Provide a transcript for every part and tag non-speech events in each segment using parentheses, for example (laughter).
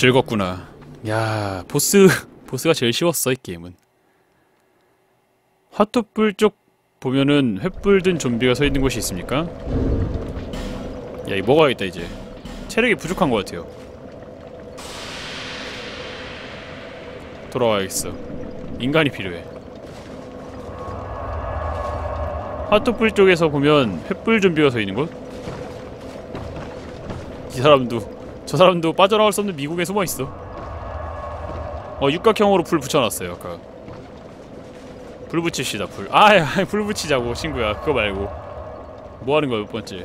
즐겁구나. 야 보스 (laughs) 보스가 제일 쉬웠어 이 게임은. 화투불 쪽 보면은 횃불 든 좀비가 서 있는 곳이 있습니까? 야 이거 먹어야겠다 이제. 체력이 부족한 것 같아요. 돌아와야겠어. 인간이 필요해. 화투불 쪽에서 보면 횃불 좀비가 서 있는 곳? 이 사람도 저 사람도 빠져나갈 수 없는 미국에 숨어있어. 어 육각형으로 불 붙여놨어요 아까. 불 붙입시다 불. (laughs) 아야 불 붙이자고 친구야. 그거 말고. 뭐하는 거야 몇 번째?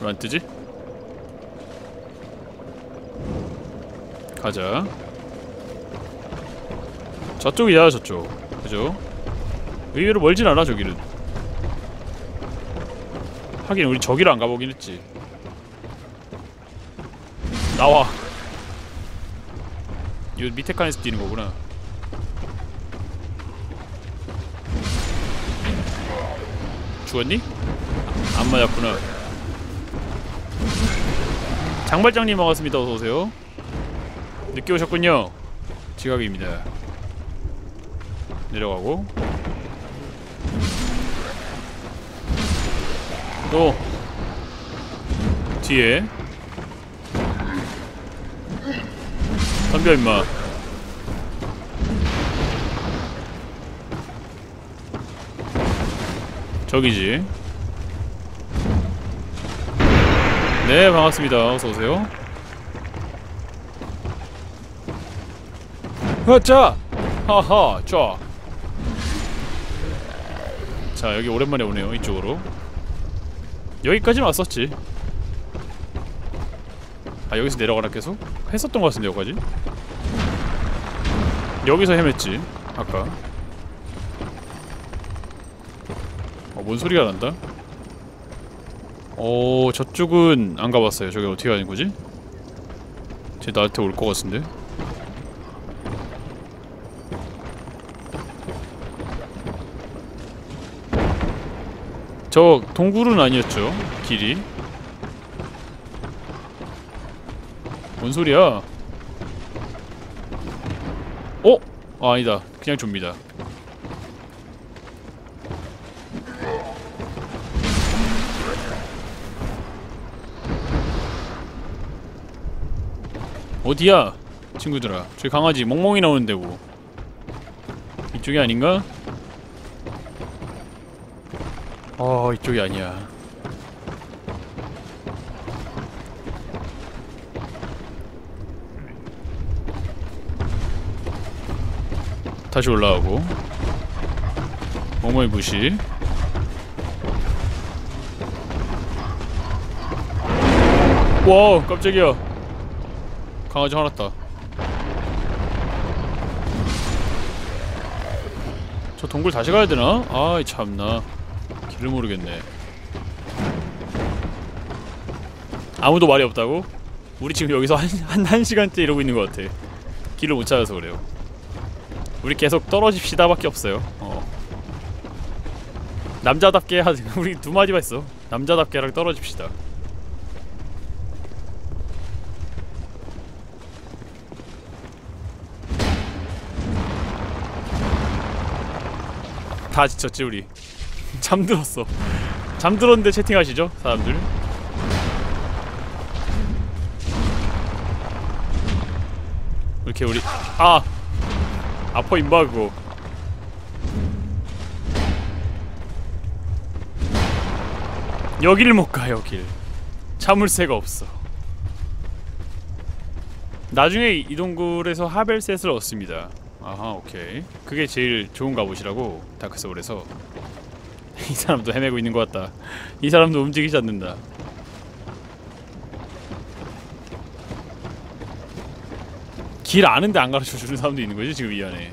왜 안 뜨지? 가자. 저쪽이야 저쪽. 그죠? 의외로 멀진 않아 저기는 하긴 우리 저기를 안 가보긴 했지. 나와. 이거 밑에 칸에서 뛰는 거구나. 죽었니? 안 맞았구나. 장발장님 반갑습니다. 어서오세요. 늦게 오셨군요. 지각입니다. 내려가고 또 뒤에. 덤벼 임마. 저기지. 네 반갑습니다. 어서오세요. 허자 하하 쫙자 여기 오랜만에 오네요 이쪽으로 여기까지는 왔었지 아 여기서 내려가라 계속? 했었던 것 같은데 여기까지 여기서 헤맸지 아까 어, 뭔 소리가 난다? 어 저쪽은 안 가봤어요 저기 어떻게 가는 거지? 쟤 나한테 올 것 같은데 저 동굴은 아니었죠 길이. 뭔 소리야? 어? 아, 아니다. 그냥 좀비다. 어디야 친구들아? 저기 강아지 멍멍이 나오는 데고. 이쪽이 아닌가? 어 이쪽이 아니야. 다시 올라가고. 어머니 무시 와 깜짝이야. 강아지 화났다. 저 동굴 다시 가야 되나? 아이 참나 길을 모르겠네. 아무도 말이 없다고? 우리 지금 여기서 한, 한, 한 시간째 이러고 있는 것 같아. 길을 못 찾아서 그래요. 우리 계속 떨어집시다 밖에 없어요. 어. 남자답게 하 (laughs) 우리 두 마디만 있어. 남자답게랑 떨어집시다. 다 지쳤지 우리 (laughs) 잠들었어. 잠들었는데 채팅하시죠 사람들? 이렇게 우리 아! 아퍼 임바 그거 여길 못가 여길. 참을 새가 없어. 나중에 이 동굴에서 하벨셋을 얻습니다. 아하 오케이. 그게 제일 좋은 갑옷이라고 다크소울에서 이 사람도 헤매고 있는 것 같다. 이 사람도 움직이지 않는다. 길 아는데 안 가르쳐 주는 사람도 있는 거지 지금 이 안에.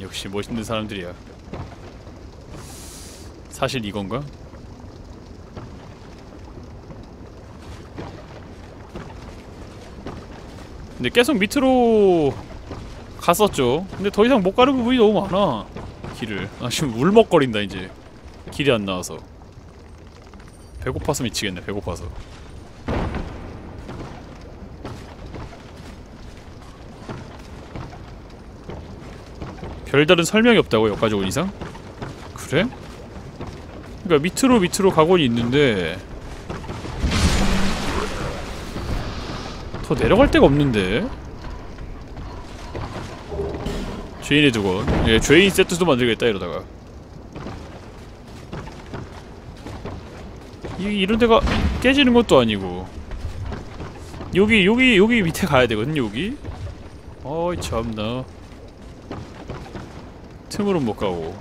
역시 멋있는 사람들이야. 사실 이건가? 근데 계속 밑으로 갔었죠. 근데 더 이상 못 가는 부분이 너무 많아 길을. 아 지금 울먹거린다 이제 길이 안 나와서. 배고파서 미치겠네 배고파서. 별다른 설명이 없다고 여기까지 온 이상? 그래? 그니까 밑으로 밑으로 가곤 있는데 더 내려갈 데가 없는데? 죄인의 두건 예, 죄인 세트도 만들겠다 이러다가. 이, 이런 데가 깨지는 것도 아니고. 여기 여기 여기 밑에 가야 되거든 여기. 어이 참나. 틈으로 못 가고.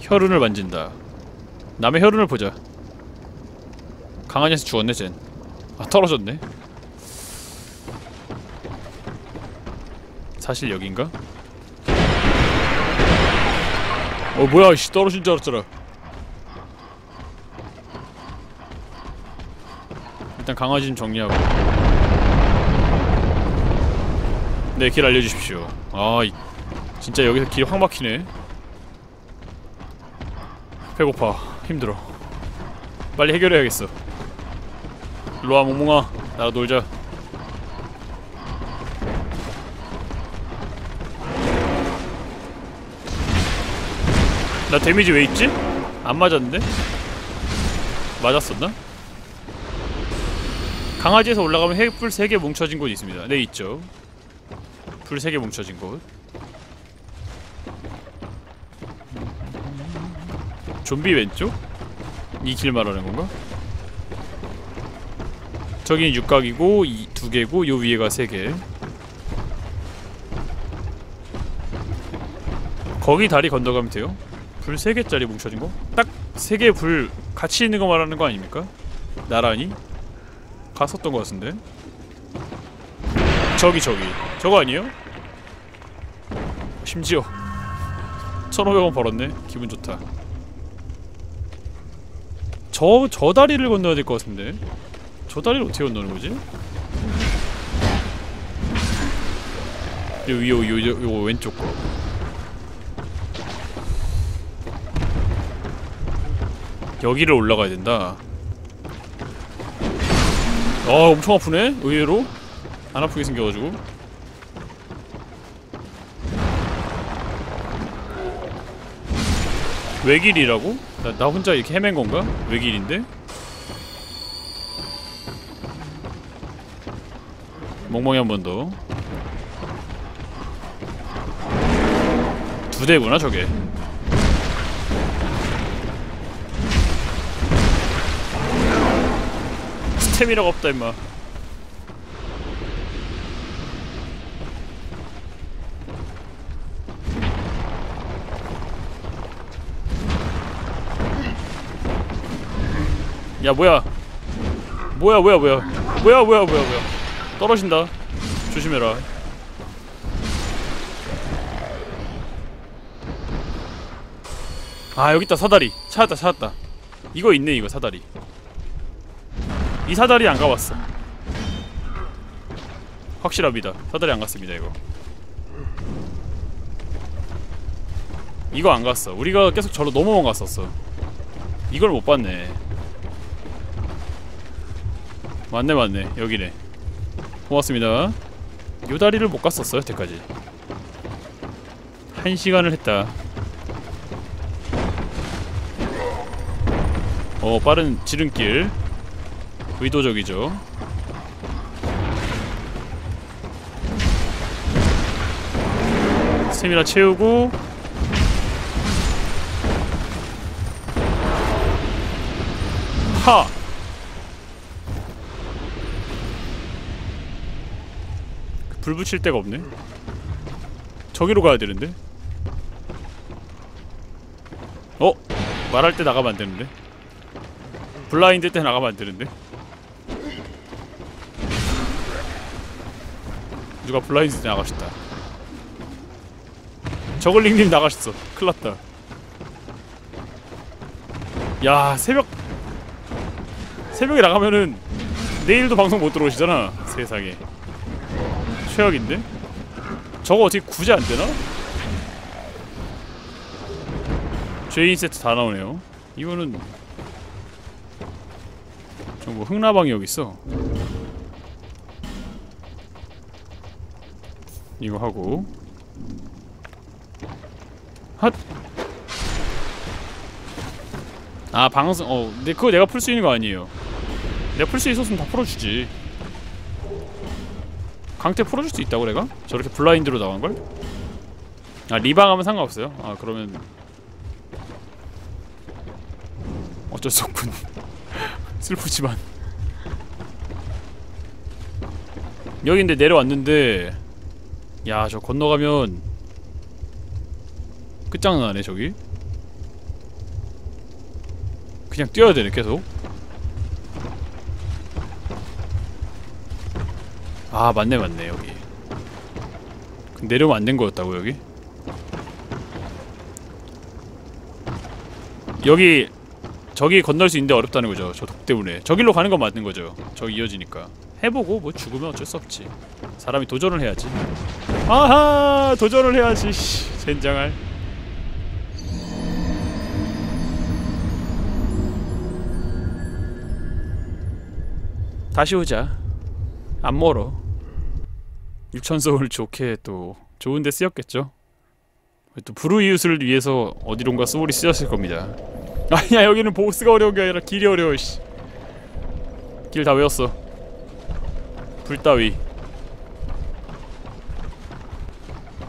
혈흔을 만진다. 남의 혈흔을 보자. 녀석 죽었네 쟨. 아 떨어졌네. 사실 여긴가? 어 뭐야 씨. 떨어진 줄 알았잖아 일단 강아지 좀 정리하고. 네길 알려주십시오. 아 이, 진짜 여기서 길확 막히네. 배고파. 힘들어. 빨리 해결해야겠어. 일로와 몽몽아. 나랑 놀자. 나 데미지 왜 있지? 안 맞았는데? 맞았었나? 강아지에서 올라가면 횃불 3개 뭉쳐진 곳이 있습니다 네 있죠 불 3개 뭉쳐진 곳 좀비 왼쪽? 이 길 말하는 건가? 저긴 육각이고 이 두 개고 요 위에가 세 개. 거기 다리 건너가면 돼요? 불 세 개짜리 뭉쳐진 거? 딱 세 개 불 같이 있는 거 말하는 거 아닙니까? 나란히? 갔었던 거 같은데? 저기 저기 저거 아니에요? 심지어 1500원 벌었네 기분 좋다 저, 저 다리를 건너야 될 것 같은데 저 다리를 어떻게 건너는 거지? 요, 요, 요, 요, 요 왼쪽 거 여기를 올라가야 된다 아 엄청 아프네 의외로 안 아프게 생겨가지고 외길이라고? 나, 나 혼자 이렇게 헤맨 건가? 외길인데? 멍멍이 한 번 더. 두 대구나 저게. 스태미나가 없다 임마. 야 뭐야? 뭐야 뭐야 뭐야? 뭐야 뭐야 뭐야 뭐야? 떨어진다. 조심해라. 아 여기 있다 사다리. 찾았다 찾았다. 이거 있네 이거 사다리 이 사다리 안 가봤어. 확실합니다. 사다리 안 갔습니다 이거. 이거 안 갔어. 우리가 계속 저로 넘어만 갔었어. 이걸 못 봤네. 맞네 맞네. 여기네. 고맙습니다. 요 다리를 못 갔었어 여태까지. 한 시간을 했다. 어 빠른 지름길 의도적이죠. 스태미나 채우고 하! 불 붙일 데가 없네. 저기로 가야 되는데? 어? 말할 때 나가면 안 되는데? 블라인드 때 나가면 안 되는데 누가 블라인드 때 나가셨다 저글링님 나가셨어 큰일났다 야 새벽 새벽에 나가면은 내일도 방송 못 들어오시잖아 세상에 최악인데? 저거 어떻게 굳이 안 되나? 죄인 세트 다 나오네요. 이거는 저뭐 흥나방이 여기 있어. 이거 하고 핫. 아 방송 어 근데 그거 내가 풀 수 있는 거 아니에요 내가 풀 수 있었으면 다 풀어주지 강태 풀어줄 수 있다고 내가? 저렇게 블라인드로 나간걸? 아 리방하면 상관없어요? 아 그러면 어쩔 수 없군 (laughs) 슬프지만 여기 근데 내려왔는데 야 저 건너가면 끝장나네 저기? 그냥 뛰어야 되네 계속. 아 맞네 맞네 여기. 그럼 내려오면 안 된 거였다고 여기? 여기 저기 건널 수 있는데 어렵다는 거죠 저 독 때문에. 저길로 가는 건 맞는 거죠. 저기 이어지니까. 해보고 뭐 죽으면 어쩔 수 없지. 사람이 도전을 해야지 아하 도전을 해야지 씨, 젠장할. 다시 오자. 안 멀어. 육천소울 좋게 또 좋은데 쓰였겠죠? 또 브루이웃을 위해서 어디론가 소울이 쓰였을 겁니다. (laughs) 아니야 여기는 보스가 어려운 게 아니라 길이 어려워 씨. 길 다 외웠어. 불 따위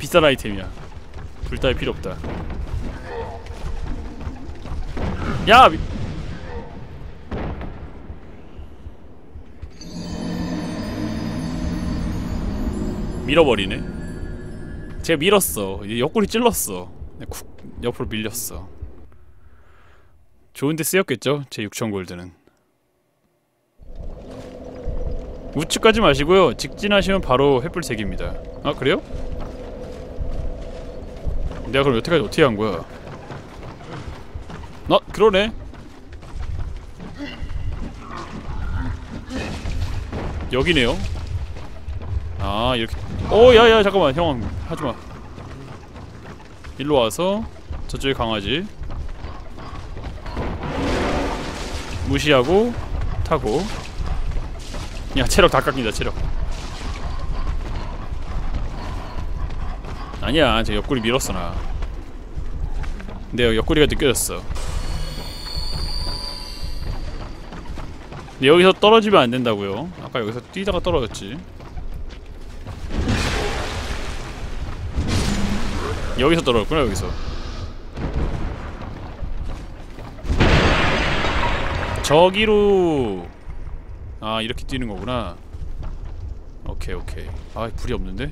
비싼 아이템이야. 불 따위 필요 없다. 야! 미... 밀어버리네? 제가 밀었어. 옆구리 찔렀어. 네, 쿡 옆으로 밀렸어. 좋은데 쓰였겠죠? 제 6천 골드는. 우측 가지 마시고요. 직진하시면 바로 횃불 색입니다. 아 그래요? 내가 그럼 여태까지 어떻게 한 거야? 어 그러네. 여기네요. 아 이렇게. 오 야야 잠깐만 형 하지마. 일로 와서 저쪽에 강아지. 무시하고 타고. 야 체력 다 깎인다 체력 아니야 저 옆구리 밀었어 나. 근데 옆구리가 느껴졌어. 근데 여기서 떨어지면 안 된다고요? 아까 여기서 뛰다가 떨어졌지. 여기서 떨어졌구나 여기서. 저기로. 아 이렇게 뛰는 거구나. 오케이 오케이. 아 불이 없는데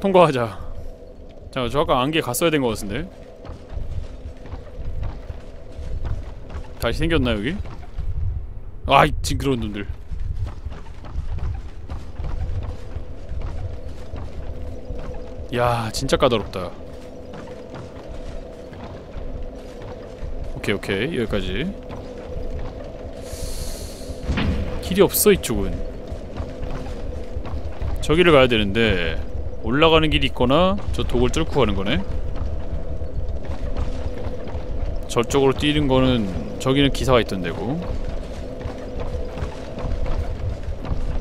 통과하자. 자, 저 아까 안개 갔어야 된 것 같은데. 다시 생겼나 여기? 아이 징그러운 놈들. 야 진짜 까다롭다. 오케이 오케이. 여기까지. 길이 없어 이쪽은. 저기를 가야 되는데 올라가는 길이 있거나 저 독을 뚫고 가는 거네 저쪽으로 뛰는 거는 저기는 기사가 있던 데고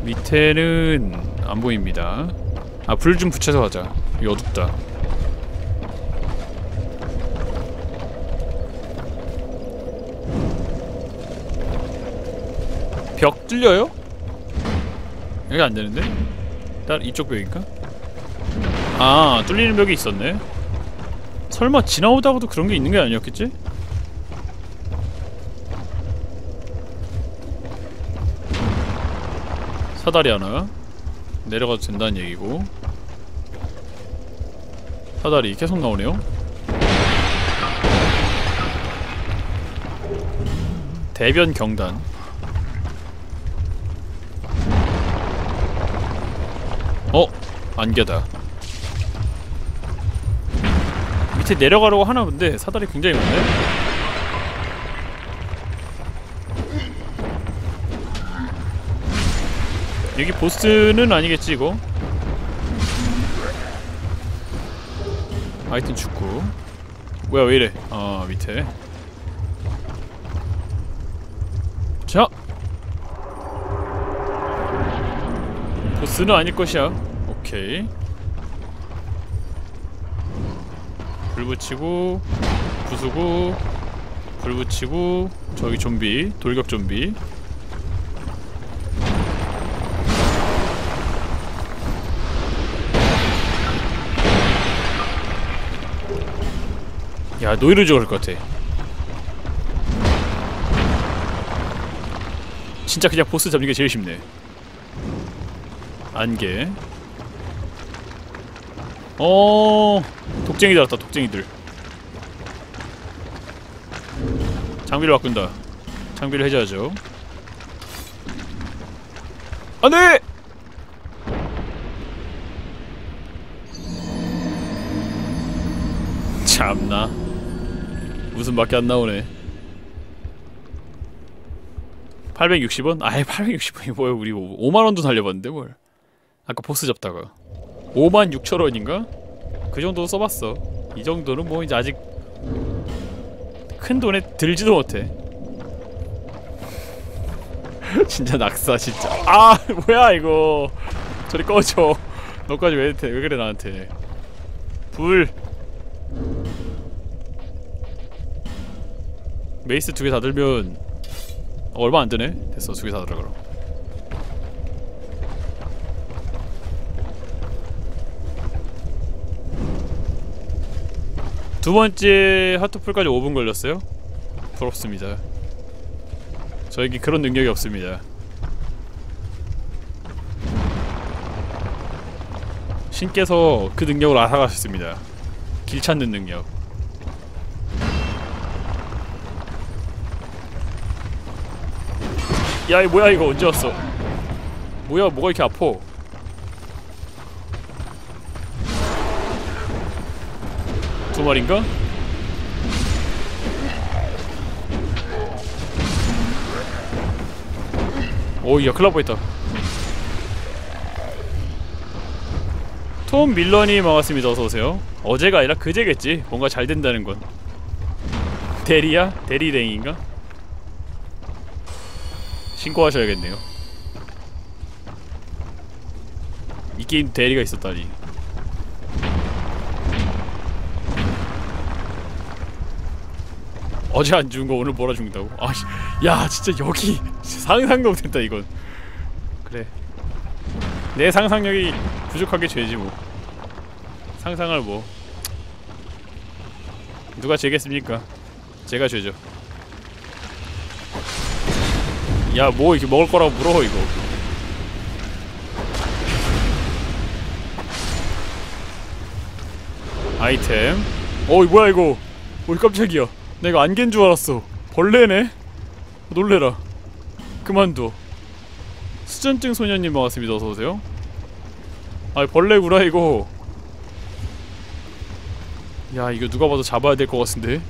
밑에는 안 보입니다 아 불 좀 붙여서 가자 여기 어둡다 벽 뚫려요? 여기 안되는데? 일단 이쪽 벽인가? 아 뚫리는 벽이 있었네. 설마 지나오다가도 그런 게 있는 게 아니었겠지? 사다리 하나. 내려가도 된다는 얘기고. 사다리 계속 나오네요. 대변 경단. 어? 안개다 밑에 내려가려고 하나 본데 사다리 굉장히 많네. 여기 보스는 아니겠지 이거? 하여튼 죽고 뭐야 왜이래? 아 밑에. 자! 보스는 아닐 것이야. 오케이 불 붙이고 부수고 불 붙이고 저기 좀비 돌격 좀비. 야 노이를 죽을 것 같아. 진짜 그냥 보스 잡는 게 제일 쉽네. 안개 어 독쟁이들 왔다 독쟁이들. 장비를 바꾼다. 장비를 해줘야죠. 안돼! 참나. 웃음밖에 안 나오네. 860원? 아이 860원이 뭐야 우리 5만원도 살려봤는데 뭘. 아까 보스 잡다가 5만 6천 원인가? 그 정도 써봤어. 이 정도는 뭐 이제 아직 큰 돈에 들지도 못해. (laughs) 진짜 낙사 진짜. 아 (laughs) 뭐야 이거. 저리 꺼져 너까지 왜, 돼? 왜 그래 나한테. 불. 메이스 두 개 다 들면 어, 얼마 안 드네? 됐어 두 개 다 들어 그럼 두 번째 하트풀까지 5분 걸렸어요? 부럽습니다. 저에게 그런 능력이 없습니다. 신께서 그 능력을 앗아가셨습니다. 길 찾는 능력. 야, 이 뭐야 이거 언제 왔어? 뭐야, 뭐가 이렇게 아파? 오야 큰일 날 뻔했다. 톰 밀런이 반갑습니다. 어서오세요. 어제가 아니라 그제겠지. 뭔가 잘 된다는 건. 대리야? 대리랭인가? 신고하셔야겠네요. 이 게임 대리가 있었다니 어제 안 죽은 거 오늘 몰아 죽는다고? 아, 야 진짜 여기 상상도 못했다 이건. 그래. 내 상상력이 부족한 게 죄지 뭐. 상상을 뭐. 누가 죄겠습니까? 제가 죄죠. 야 뭐 이렇게 먹을 거라고 물어 이거. 아이템. 어이 뭐야 이거. 어이 깜짝이야. 내가 안개인 줄 알았어. 벌레네? 놀래라. 그만둬. 수전증 소녀님 반갑습니다. 어서오세요. 아 벌레구나 이거. 야 이거 누가 봐도 잡아야 될 것 같은데.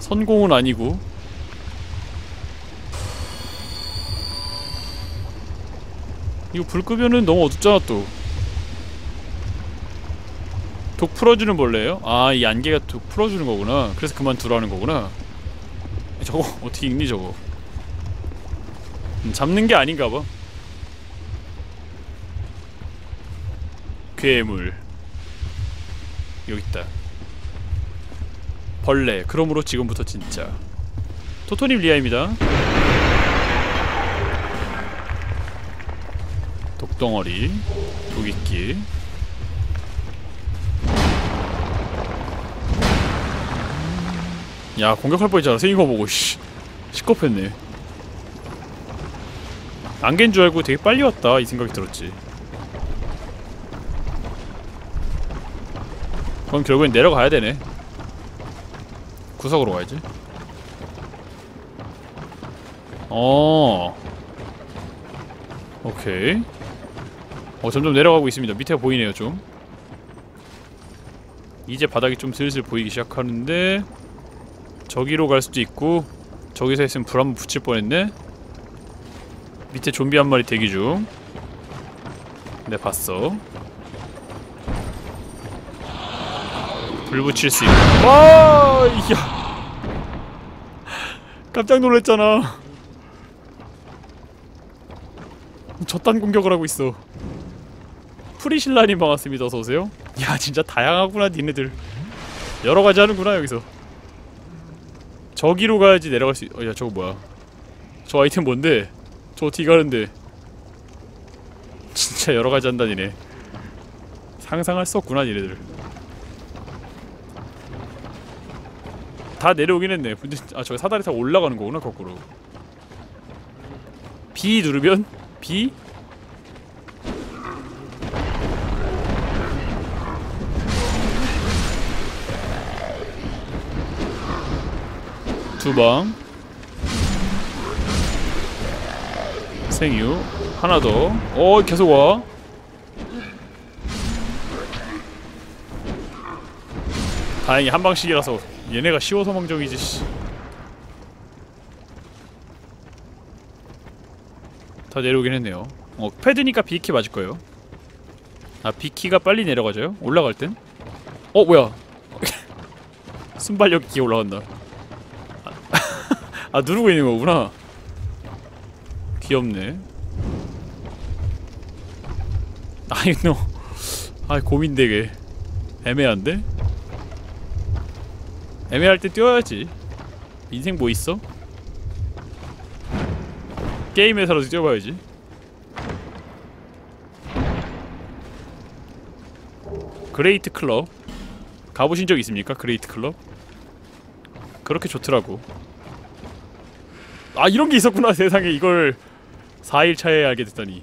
선공은 아니고. 이거 불 끄면은 너무 어둡잖아 또 독 풀어주는 벌레예요? 아 이 안개가 독 풀어주는 거구나. 그래서 그만두라는 거구나. 저거 (laughs) 어떻게 읽니 저거? 음, 잡는 게 아닌가 봐. 괴물. 여기 있다. 벌레. 그러므로 지금부터 진짜. 토토님 리아입니다. 독덩어리. 독이끼 야 공격할 뻔했잖아 생긴 거 보고 씨 시겁했네 안개인 줄 알고 되게 빨리 왔다 이 생각이 들었지 그럼 결국엔 내려가야 되네 구석으로 가야지 어. 오케이. 어 점점 내려가고 있습니다. 밑에가 보이네요 좀. 이제 바닥이 좀 슬슬 보이기 시작하는데 저기로 갈 수도 있고 저기서 했으면 불 한번 붙일 뻔했네. 밑에 좀비 한 마리 대기 중. 네 봤어. 불 붙일 수 있고. 와, 야, (laughs) 깜짝 놀랐잖아. 저딴 공격을 하고 있어. 프리신라님 반갑습니다. 어서 오세요. 야, 진짜 다양하구나 니네들. 여러 가지 하는구나 여기서. 저기로 가야지 내려갈 수. 있... 어, 야, 저거 뭐야? 저 아이템 뭔데? 저 어떻게 가는데? 진짜 여러 가지 한다 니네. 상상할 수 없구나 니네들. 다 내려오긴 했네. 근데 아 저기 사다리 타고 올라가는 거구나 거꾸로. B 누르면 B 두 방. 생유 하나 더. 어 계속 와. 다행히 한 방씩이라서 얘네가 쉬워서 망정이지 씨. 다 내려오긴 했네요 어 패드니까 B키 맞을 거예요 아 B키가 빨리 내려가져요? 올라갈 땐? 어 뭐야 (laughs) 순발력 기 올라간다 아, 아 누르고 있는 거구나 귀엽네 아이 노아 고민되게 애매한데? 애매할 때 뛰어야지 인생 뭐 있어? 게임 회사라도 뛰어봐야지 그레이트 클럽 가보신 적 있습니까? 그레이트 클럽? 그렇게 좋더라고 아 이런 게 있었구나 (laughs) 세상에. 이걸 4일 차에 알게 됐다니.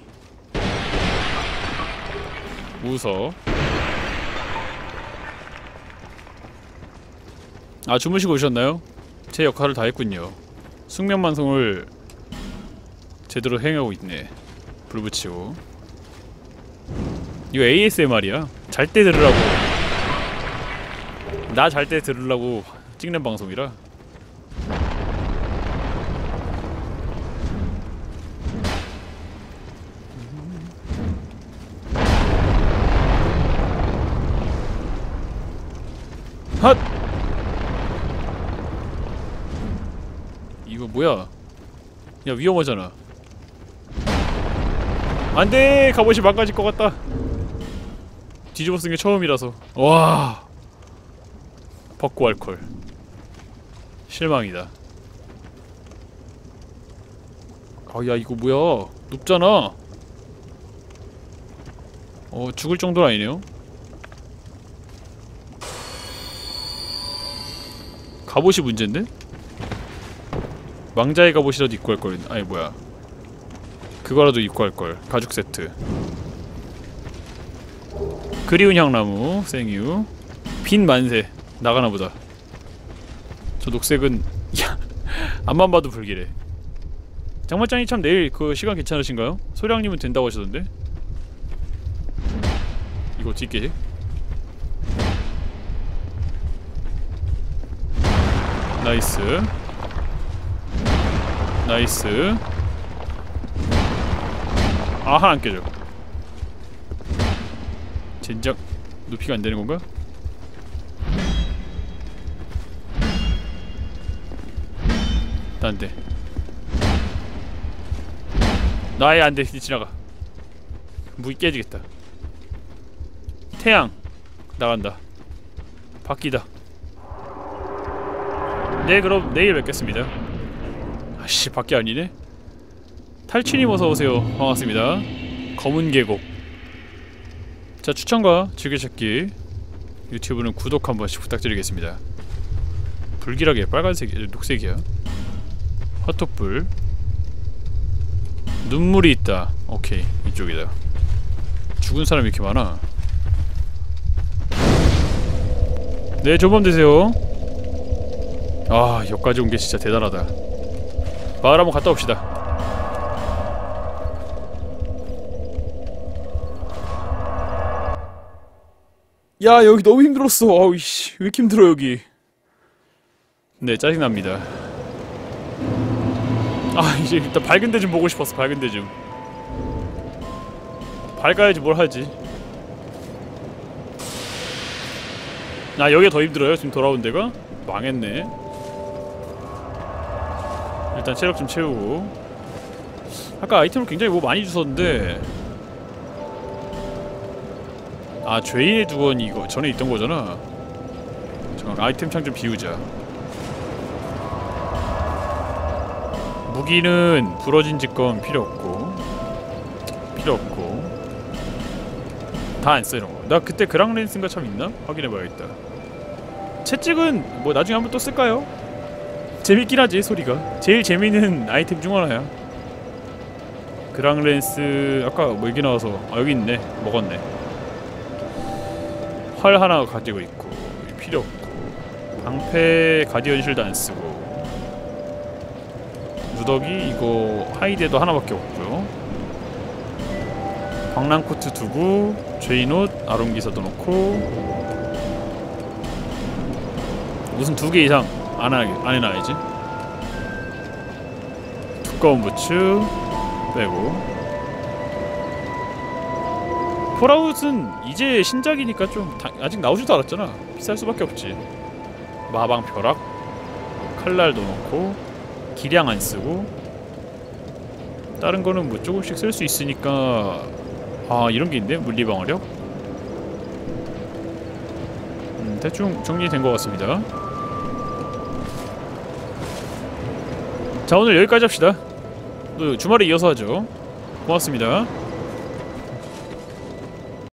웃어 아 주무시고 오셨나요? 제 역할을 다 했군요. 숙면방송을 제대로 행하고 있네. 불 붙이고. 이거 ASMR이야? 잘 때 들으라고. 나 잘 때 들으려고 찍는 방송이라 핫! 이거 뭐야? 야 위험하잖아. 안돼! 갑옷이 망가질 것 같다. 뒤집어 쓴 게 처음이라서. 와! 벚고 알콜 실망이다. 아야 이거 뭐야? 높잖아. 어 죽을 정도는 아니네요 갑옷이 문제인데? 망자의 갑옷이라도 입고 할걸. 아니 뭐야. 그거라도 입고 할걸. 가죽 세트. 그리운 향나무 생유. 빈 만세. 나가나보다. 저 녹색은 (laughs) 야 앞만 봐도 불길해. 장말장이 참 내일 그 시간 괜찮으신가요? 소량님은 된다고 하시던데? 이거 어떻게 나이스. 나이스. 아하 안 깨져. 젠장 높이가 안 되는 건가? 안돼. 나의 안돼. 지나가. 무기 깨지겠다. 태양. 나간다. 바뀌다 네 그럼 내일 뵙겠습니다. 아씨 밖에 아니네? 탈취님 어서오세요. 반갑습니다. 검은 계곡. 자 추천과 즐겨찾기 유튜브는 구독 한 번씩 부탁드리겠습니다. 불길하게 빨간색 녹색이야. 화토불. 눈물이 있다. 오케이 이쪽이다. 죽은 사람이 이렇게 많아? 네 조범 되세요 아 여기까지 온 게 진짜 대단하다. 마을 한번 갔다 옵시다. 야 여기 너무 힘들었어. 아우 씨. 왜 이렇게 힘들어 여기? 네 짜증납니다. 아 이제 일단 밝은 데 좀 보고 싶었어 밝은 데좀. 밝아야지 뭘 하지? 아 여기가 더 힘들어요? 지금 돌아온 데가? 망했네 일단 체력 좀 채우고 아까 아이템을 굉장히 뭐 많이 주셨는데 아 죄인의 두건이 이거 전에 있던 거잖아 잠깐 아이템 창 좀 비우자 무기는 부러진 직검 필요 없고 필요 없고 다 안써 이런 거. 나 그때 그랑렌스인가 참 있나? 확인해봐야겠다. 채찍은 뭐 나중에 한번 또 쓸까요? 재밌긴 하지 소리가. 제일 재밌는 아이템 중 하나야. 그랑렌스 아까 뭐 여기 나와서 아 여기 있네 먹었네. 활 하나 가지고 있고 필요 없고 방패 가디언 실드 안 쓰고 누더기 이거 하이데도 하나밖에 없고요. 광란 코트 두고 죄인 옷 아롱기사도 넣고 무슨 두 개 이상 안, 하, 안 해놔야지. 두꺼운 부츠 빼고. 폴아웃은 이제 신작이니까 좀 다, 아직 나오지도 않았잖아. 비쌀 수밖에 없지. 마방 벼락 칼날도 넣고 기량 안 쓰고. 다른 거는 뭐 조금씩 쓸 수 있으니까. 아 이런 게 있네. 물리방어력. 음, 대충 정리된 것 같습니다 자 오늘 여기까지 합시다. 또 주말에 이어서 하죠. 고맙습니다